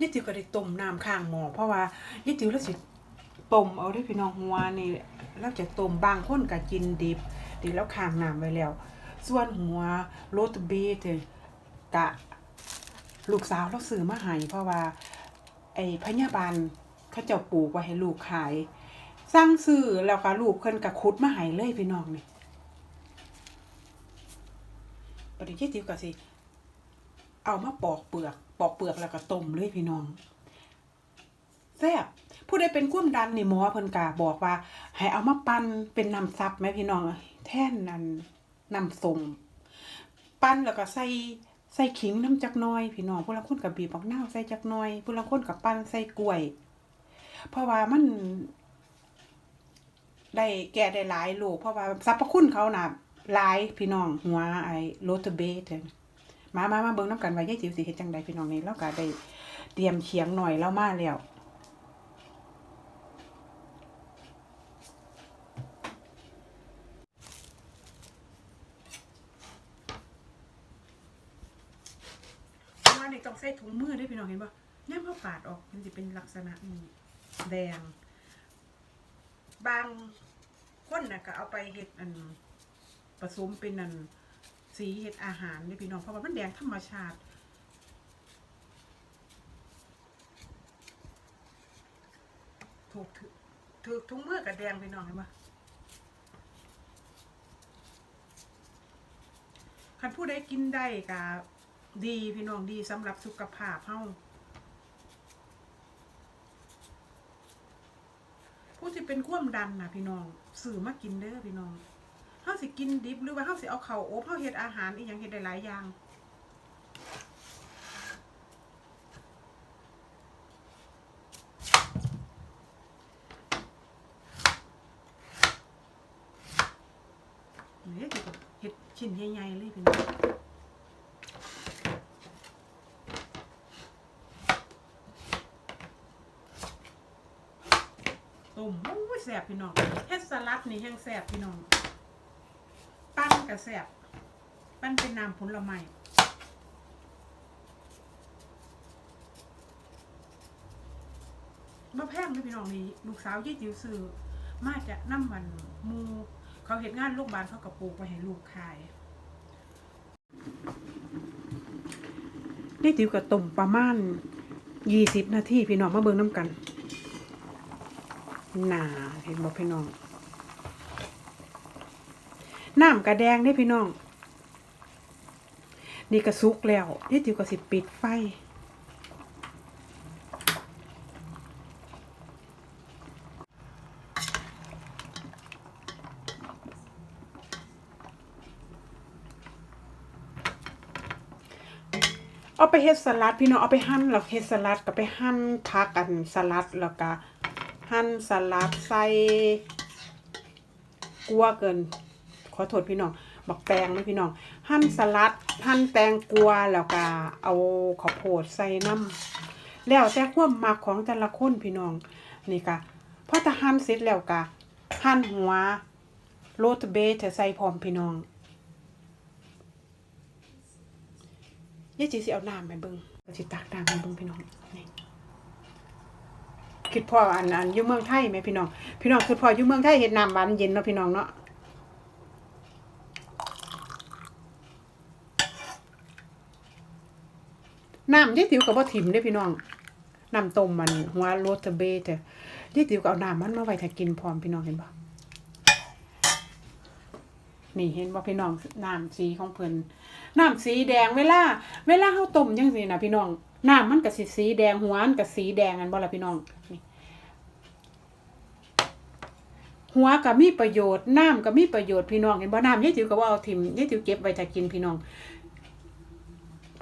ยายติ๋วก็ได้ต้มน้ำข้างหม้อเพราะว่ายายติ๋วแล้วสิต้มเอาได้พี่น้องหัวนี่แล้วจะต้มบางคนก็กินดิบดิแล้วข้างน้ำไว้แล้ว ส่วนหัวโรตเบสเลยกะลูกสาวเราซื้อมาให้เพราะว่าไอ้พยาบาลเขาเจ้าปลูกไว้ให้ลูกขาย สร้างซื้อแล้วก็ลูกเพิ่นก็ขุดมาให้เลยพี่น้องนี่ปฏิเจติวก็สิ เอามาปอกเปลือก ปอกเปลือกแล้วก็ต้มเลยพี่น้องแซ่บผู้ใดเป็นความดันนี่หมอเพิ่นก็บอกว่า ให้เอามาปั้นเป็นน้ำซับไหมพี่น้อง แท่นนั้นน้ำส้มปั้นแล้วก็ใส่ใส่ขิงน้ำจักน้อยพี่น้องผู้ละคนกับบีบบักนาวใส่จักน้อยผู้ละคนกับปั้นใส่กล้วย เพราะว่ามันได้แก่ได้หลายโลกเพราะว่าสรรพคุณเขาน่ะหลายพี่น้องหัวไอ้โรตเบสเนี่ย มามามาเบิ่งน้ำกันไว่ายายจิ๋วสิเฮ็ดจังใดพี่น้องนี่เราก็ได้เตรียมเคียงหน่อยแล้วมาแล้วว่านี่ต้องใส่ถุงมือด้วยพี่น้องเห็นป่ะเนี่ยพอปาดออกมันจะเป็นลักษณะนี้แดง บางคนน่ะก็เอาไปเฮ็ดอันผสมเป็นอัน สีเฮ็ดอาหารนี่พี่น้องเพราะว่ามันแดงธรรมชาติถูกถือถือทุงมือกับแดงพี่น้องเห็นปะคันผู้ใดกินได้ก็ดีพี่น้องดีสำหรับสุขภาพเฮาผู้ที่เป็นความดันนะพี่น้องสื่อมากินเด้อพี่น้องาสิกินดิบหรือว่าเฮาสิเอาเข่าวอบเฮาเฮ็ดอาหารอีหยังเฮ็ดได้หลายอย่างเฮ็ดเฮ็ดชิ้นใหญ่ๆเลยพี่น้องต้มโอ้ยแซ่บพี่น้องเฮ็ดสลัดนี่แห้งแซ่บพี่น้อง ปั้นก็แซ่บปั้นเป็นน้ำผลไม้มาแพงเลยพี่น้องนี่ลูกสาวยี่จิ๋วซื้อมาจากน้ำมันมู เขาเห็นงานโรงพยาบาลเขากระปลูกไปให้ลูกขายได้ติวกับต้มประมาณยี่สิบนาทีพี่น้องมาเบิ่งน้ำกันหนาเห็นบอกพี่น้อง น้ำกระแดงได้พี่น้อง นี่กระซุกแล้วนี่ติวก็สิปิดไฟเอาไปเฮ็ดสลัดพี่น้องเอาไปหั่นแล้วเฮ็ดสลัดก็ไปหั่นผักกันสลัดแล้วก็หั่นสลัดใส่กัวเกิน อโทษพี่น้องบักแตงนะพี่น้องหั่นสลัดหั่นแตงกัวแล้วก็เอาข้าวโพดใส่น้ำแล้วแต่ความมักของแต่ละคนพี่น้องนี่ก็พอถ้าหั่นเสร็จแล้วก็หั่นหัวโรตเบสใส่พร้อมพี่น้องยายจีสิเอาน้ำไปเบิ่งก็สิตักน้ำไปเบิ่งพี่น้องนี่คิดพ่ออันอันอยู่เมืองไทยไหมพี่น้อง พี่น้องคิดพ่ออยู่เมืองไทยเฮ็ดน้ำหวานเย็นเนาะพี่น้องเนาะ น้ำยายติ๋วก็บ่ถิ่มเด้พี่น้องน้ำต้มมันหัวโรสเบสแต่ยายติ๋วก็เอาน้ำมันมาไว้ถ้ากินพร้อมพี่น้องเห็นบ่นี่เห็นบ่พี่น้องน้ำสีของเพิ่นน้ำสีแดงเวลา เวลาเฮาต้มจังซี่นะพี่น้องน้ำมันก็สิสีแดงหัวมันก็สีแดงกันบ่ล่ะพี่น้องนี่หัวก็มีประโยชน์น้ำก็มีประโยชน์พี่น้องเห็นบ่น้ำยายติ๋วก็ว่าเอาทิมยายติ๋วเก็บไว้ถ้ากินพี่น้อง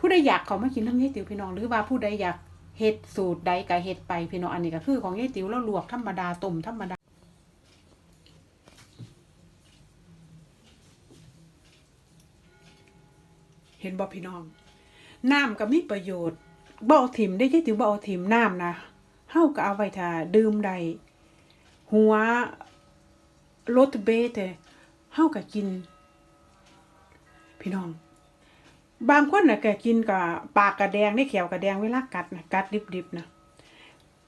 ผู้ใดอยากเขามากินน้ำยายติ๋วพี่น้อง หรือว่าผู้ใดอยากเฮ็ดสูตรใดก็เฮ็ดไปพี่น้องอันนี้ก็คือของยายติ๋วแล้วลวกธรรมดาต้มธรรมดาเห็นบ่พี่น้อง น้ำก็มีประโยชน์บ่เอาถิ่มได้ยี่ติ๋วบ่เอาถิ่มน้ำนะเฮาก็เอาไว้ถ้าดื่มได้หัวรสเบสเฮาก็กิน พี่น้อง บางคนน่ะแกกินกับปากกระแดงได้เขียวกระแดงเวลากัดนะกัดดิบๆนะ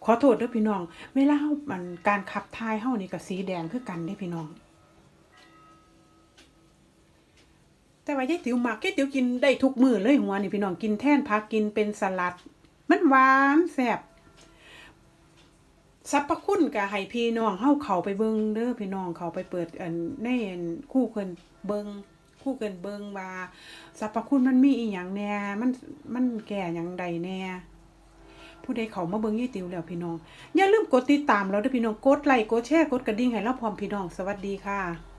ขอโทษด้อพี่น้องเวลาเฮามันการขับถ่ายเฮานี่ก็สีแดงคือกันเด้พี่น้อง แต่ว่ายายติ๋วมักยายติ๋วกินได้ทุกมื้อเลยหัวนี่พี่น้องกินแท่นผักกินเป็นสลัด มันหวานแซ่บสรรพคุณก็ให้พี่น้องเฮาเข้าไปเบิ่งเด้อพี่น้องเข้าไปเปิดอันในอันคู่เพิ่นเบิ่ง คู่เกินเบิงว่าสรรพคุณมันมีอีหยังแหน่มันมันแก่อยังใดแหน่ผู้ใดเขามาเบิงยี่ติวแล้วพี่น้อง อย่าลืมกดติดตามเราด้วยพี่น้อง กดไลค์กดแชร์กดกระดิ่งให้เราพร้อมพี่น้อง สวัสดีค่ะ